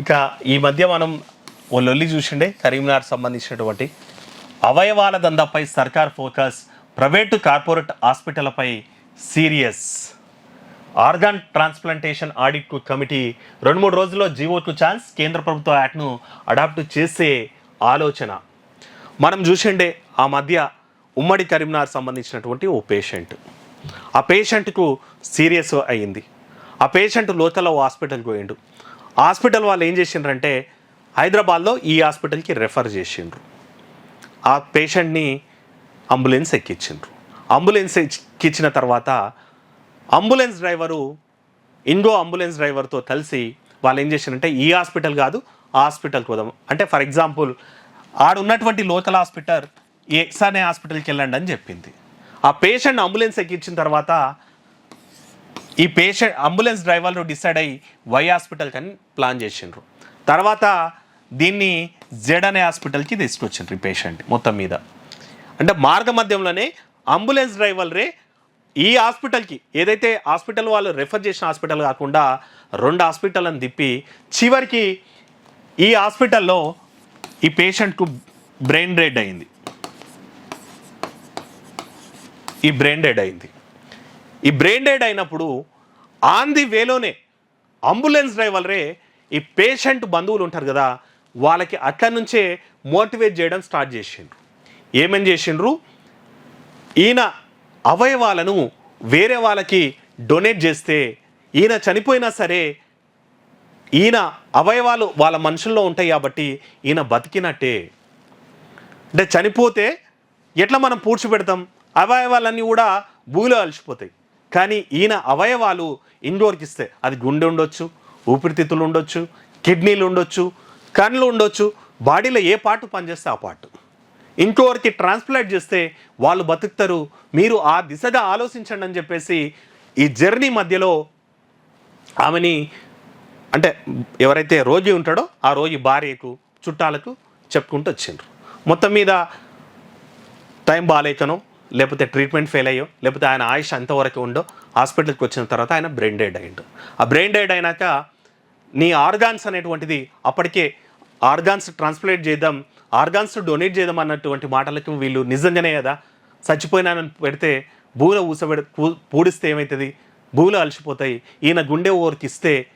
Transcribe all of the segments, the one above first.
ఇక ఈ మధ్య మనం ఓ లొల్లి చూసిండే కరీంనగర్ సంబంధించినటువంటి అవయవాల దందాపై సర్కార్ focus private corporate హాస్పిటల్పై serious. Organ transplantation audit committee రెండు మూడు రోజుల్లో జీవోకు ఛాన్స్ కేంద్ర ప్రభుత్వ యాక్ట్ను అడాప్ట్ చేసే ఆలోచన. మనం చూసిండే ఆ మధ్య ఉమ్మడి కరీంనగర్ సంబంధించినటువంటి ఓ పేషెంట్. ఆ పేషెంట్కు సీరియస్ అయ్యింది. ఆ పేషెంట్ లోకల్ హాస్పిటల్కి పోయిండు. హాస్పిటల్ వాళ్ళు ఏం చేసిండ్రంటే హైదరాబాద్లో ఈ హాస్పిటల్కి రెఫర్ చేసిండ్రు. ఆ పేషెంట్ని అంబులెన్స్ ఎక్కించిండ్రు. అంబులెన్స్ ఎక్కించిన తర్వాత అంబులెన్స్ డ్రైవరు ఇంగో అంబులెన్స్ డ్రైవర్తో కలిసి వాళ్ళు ఏం చేశారంటే ఈ హాస్పిటల్ కాదు ఆ హాస్పిటల్కి పోదాం. అంటే ఫర్ ఎగ్జాంపుల్ ఆడున్నటువంటి లోకల్ హాస్పిటల్ ఎక్స్ అనే హాస్పిటల్కి వెళ్ళండి అని చెప్పింది. ఆ పేషెంట్ అంబులెన్స్ ఎక్కించిన తర్వాత ఈ పేషెంట్ అంబులెన్స్ డ్రైవర్లు డిసైడ్ అయ్యి వై హాస్పిటల్కి అని ప్లాన్ చేసిండ్రు. తర్వాత దీన్ని జెడ్ అనే హాస్పిటల్కి తీసుకొచ్చిండ్రు ఈ పేషెంట్ మొత్తం మీద. అంటే మార్గ మధ్యంలోనే అంబులెన్స్ డ్రైవర్లే ఈ హాస్పిటల్కి ఏదైతే హాస్పిటల్ వాళ్ళు రెఫర్ చేసిన హాస్పిటల్ కాకుండా రెండు హాస్పిటల్ని తిప్పి చివరికి ఈ హాస్పిటల్లో ఈ పేషెంట్కు బ్రెయిన్ డెడ్ అయింది. ఈ బ్రెయిన్ డెడ్ అయింది. ఈ బ్రెయిన్ డెడ్ అయినప్పుడు ఆన్ ది వేలోనే అంబులెన్స్ డ్రైవర్లే ఈ పేషెంట్ బంధువులు ఉంటారు కదా వాళ్ళకి అక్కడి నుంచే మోటివేట్ చేయడం స్టార్ట్ చేసిండ్రు. ఏమేం చేసిండ్రు? ఈయన అవయవాలను వేరే వాళ్ళకి డొనేట్ చేస్తే ఈయన చనిపోయినా సరే ఈయన అవయవాలు వాళ్ళ మనుషుల్లో ఉంటాయి కాబట్టి ఈయన బతికినట్టే. అంటే చనిపోతే ఎట్లా మనం పూడ్చిపెడతాం? అవయవాలన్నీ కూడా భూమిలో కలిసిపోతాయి కానీ ఈయన అవయవాలు ఇండోర్కి ఇస్తే అది గుండె ఉండొచ్చు ఊపిరితిత్తులు ఉండొచ్చు కిడ్నీలు ఉండొచ్చు కళ్ళు ఉండొచ్చు బాడీలో ఏ పార్ట్ పనిచేస్తే ఆ పార్ట్. ఇంకోరికి ట్రాన్స్ప్లాంట్ చేస్తే వాళ్ళు బతుకుతారు మీరు ఆ దిశగా ఆలోచించండి అని చెప్పేసి ఈ జర్నీ మధ్యలో ఆమెని అంటే ఎవరైతే రోగి ఉంటాడో ఆ రోగి భార్యకు చుట్టాలకు చెప్పుకుంటూ వచ్చిండ్రు. మొత్తం మీద టైం బాగాలేకనో లేకపోతే ట్రీట్మెంట్ ఫెయిల్ అయ్యో లేకపోతే ఆయన ఆయుష్ అంతవరకు ఉండో హాస్పిటల్కి వచ్చిన తర్వాత ఆయన బ్రెయిన్ డెడ్ అయ్యిండు. ఆ బ్రెయిన్ డెడ్ అయినాక నీ ఆర్గాన్స్ అనేటువంటిది అప్పటికే ఆర్గాన్స్ ట్రాన్స్ప్లేట్ చేద్దాం ఆర్గాన్స్ డొనేట్ చేద్దాం అన్నటువంటి మాటలకు వీళ్ళు నిజంగానే కదా చచ్చిపోయినానని పెడితే భూలో ఊసబెడ పూ- పూడిస్తే ఏమవుతుంది భూలో అలసిపోతాయి. ఈయన గుండె ఓరికి ఇస్తే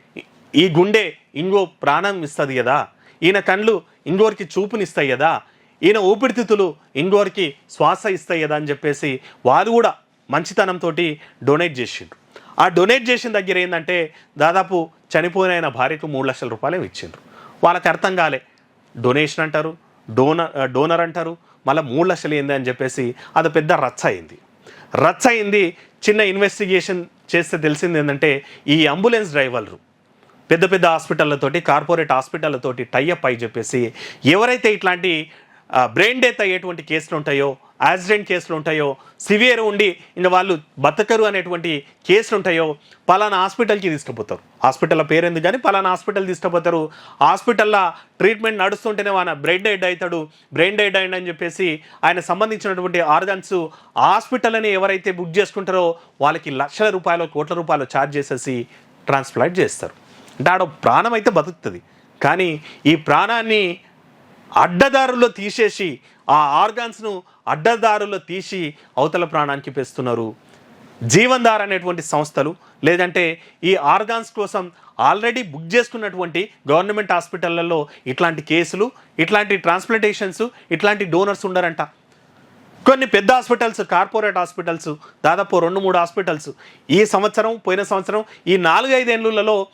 ఈ గుండె ఇంకో ప్రాణం ఇస్తుంది కదా. ఈయన కళ్ళు ఇంకోరికి చూపునిస్తాయి కదా. ఈయన ఊపిరితిత్తులు ఇంకోరికి శ్వాస ఇస్తాయి కదా అని చెప్పేసి వారు కూడా మంచితనంతో డొనేట్ చేసిండ్రు. ఆ డొనేట్ చేసిన దగ్గర ఏంటంటే దాదాపు చనిపోయిన ఆయన భార్యకు మూడు లక్షల రూపాయలు ఇచ్చిండ్రు. వాళ్ళకి అర్థం కాలే. డొనేషన్ అంటారు డోనర్ డోనర్ అంటారు మళ్ళీ మూడు లక్షలు ఏంది అని చెప్పేసి అది పెద్ద రచ్చ అయింది. రచ్చ అయింది చిన్న ఇన్వెస్టిగేషన్ చేస్తే తెలిసింది ఏంటంటే ఈ అంబులెన్స్ డ్రైవర్లు పెద్ద పెద్ద హాస్పిటళ్ళతోటి కార్పొరేట్ హాస్పిటళ్ళతోటి టైఅప్ అయి చెప్పేసి ఎవరైతే ఇట్లాంటి బ్రెయిన్ డెత్ అయ్యేటువంటి కేసులు ఉంటాయో యాక్సిడెంట్ కేసులు ఉంటాయో సివియర్ ఉండి ఇంకా వాళ్ళు బతకరు అనేటువంటి కేసులు ఉంటాయో పలానా హాస్పిటల్కి తీసుకుపోతారు. హాస్పిటల్ పేరు ఎందుకు కానీ పలానా హాస్పిటల్ తీసుకుపోతారు. హాస్పిటల్లో ట్రీట్మెంట్ నడుస్తుంటేనే ఆయన బ్రెయిన్ డెడ్ అవుతాడు. బ్రెయిన్ డెడ్ అయిన అని చెప్పేసి ఆయన సంబంధించినటువంటి ఆర్గన్స్ హాస్పిటల్ని ఎవరైతే బుక్ చేసుకుంటారో వాళ్ళకి లక్షల రూపాయలు కోట్ల రూపాయలు ఛార్జ్ చేసేసి ట్రాన్స్ప్లాంట్ చేస్తారు. అంటే ఆడ ప్రాణం అయితే బతుకుతుంది. కానీ ఈ ప్రాణాన్ని అడ్డదారుల్లో తీసేసి ఆ ఆర్గాన్స్ను అడ్డదారుల్లో తీసి అవతల ప్రాణానికి పెస్తున్నారు. జీవన్దార్ అనేటువంటి సంస్థలు లేదంటే ఈ ఆర్గాన్స్ కోసం ఆల్రెడీ బుక్ చేసుకున్నటువంటి గవర్నమెంట్ హాస్పిటళ్ళలో ఇట్లాంటి కేసులు ఇట్లాంటి ట్రాన్స్ప్లాంటేషన్స్ ఇట్లాంటి డోనర్స్ ఉండరంట. కొన్ని పెద్ద హాస్పిటల్స్ కార్పొరేట్ హాస్పిటల్స్ దాదాపు రెండు మూడు హాస్పిటల్స్ ఈ సంవత్సరం పోయిన సంవత్సరం ఈ నాలుగైదేళ్ళలో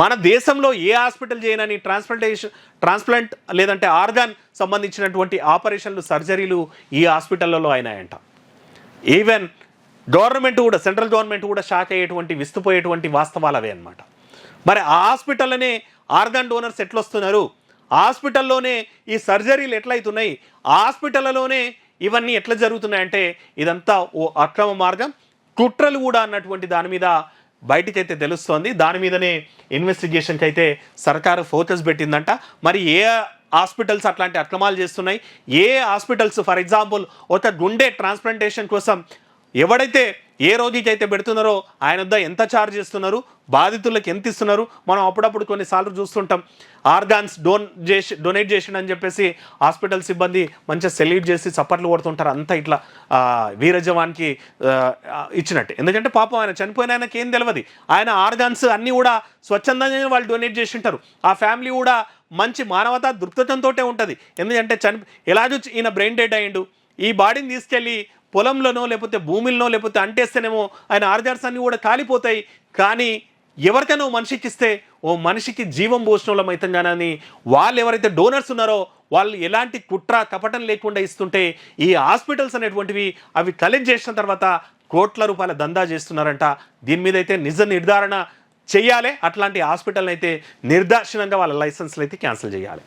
మన దేశంలో ఏ హాస్పిటల్ చేయనని ట్రాన్స్ప్లాంటేషన్ ట్రాన్స్ప్లాంట్ లేదంటే ఆర్గాన్ సంబంధించినటువంటి ఆపరేషన్లు సర్జరీలు ఈ హాస్పిటల్లో అయినాయంట. ఈవెన్ గవర్నమెంట్ కూడా సెంట్రల్ గవర్నమెంట్ కూడా షాక్ అయ్యేటువంటి విస్తుపోయేటువంటి వాస్తవాలు అవే అనమాట మరి ఆ హాస్పిటల్లోనే ఆర్గాన్ డోనర్స్ ఎట్లొస్తున్నారు? హాస్పిటల్లోనే ఈ సర్జరీలు ఎట్లయితున్నాయి? హాస్పిటల్లోనే ఇవన్నీ ఎట్లా జరుగుతున్నాయంటే ఇదంతా ఓ అక్రమ మార్గం. కుట్రలు కూడా అన్నటువంటి దాని మీద బయటికైతే తెలుస్తోంది. దాని మీదనే ఇన్వెస్టిగేషన్కి అయితే సర్కారు ఫోకస్ పెట్టిందంట. మరి ఏ హాస్పిటల్స్ అట్లాంటి అక్రమాలు చేస్తున్నాయి? ఏ హాస్పిటల్స్ ఫర్ ఎగ్జాంపుల్ ఒక గుండె ట్రాన్స్ప్లాంటేషన్ కోసం ఎవడైతే ఏ రోజుకి అయితే పెడుతున్నారో ఆయన వద్ద ఎంత ఛార్జ్ చేస్తున్నారు బాధితులకు ఎంత ఇస్తున్నారు మనం అప్పుడప్పుడు కొన్నిసార్లు చూస్తుంటాం. ఆర్గాన్స్ డోన్ చేసి డొనేట్ చేసిండని చెప్పేసి హాస్పిటల్ సిబ్బంది మంచిగా సెల్యూట్ చేసి చప్పట్లు కొడుతుంటారు. అంతా ఇట్లా వీరజవాన్కి వీర జవాన్కి ఇచ్చినట్టు. ఎందుకంటే పాపం ఆయన చనిపోయిన ఆయనకి ఏం తెలియదు ఆయన ఆర్గాన్స్ అన్నీ కూడా స్వచ్ఛందంగా వాళ్ళు డొనేట్ చేసి ఉంటారు ఆ ఫ్యామిలీ కూడా మంచి మానవతా దృక్పథంతో ఉంటుంది. ఎందుకంటే చని ఎలా చూసి ఈయన బ్రెయిన్ డెడ్ అయ్యిండు. ఈ బాడీని తీసుకెళ్ళి పొలంలోనో లేకపోతే భూమిలోనో లేకపోతే అంటేస్తేనేమో ఆయన ఆర్జార్సాన్ని కూడా కాలిపోతాయి. కానీ ఎవరికైనా ఓ మనిషికి ఇస్తే ఓ మనిషికి జీవం పోషణం అవుతాం కానీ వాళ్ళు ఎవరైతే డోనర్స్ ఉన్నారో వాళ్ళు ఎలాంటి కుట్ర కపటం లేకుండా ఇస్తుంటే ఈ హాస్పిటల్స్ అనేటువంటివి అవి కలెక్ట్ చేసిన తర్వాత కోట్ల రూపాయల దందా చేస్తున్నారంట. దీని మీద అయితే నిజ నిర్ధారణ చేయాలి. అట్లాంటి హాస్పిటల్ అయితే నిర్దాక్షిణంగా వాళ్ళ లైసెన్స్లు అయితే క్యాన్సిల్ చేయాలి.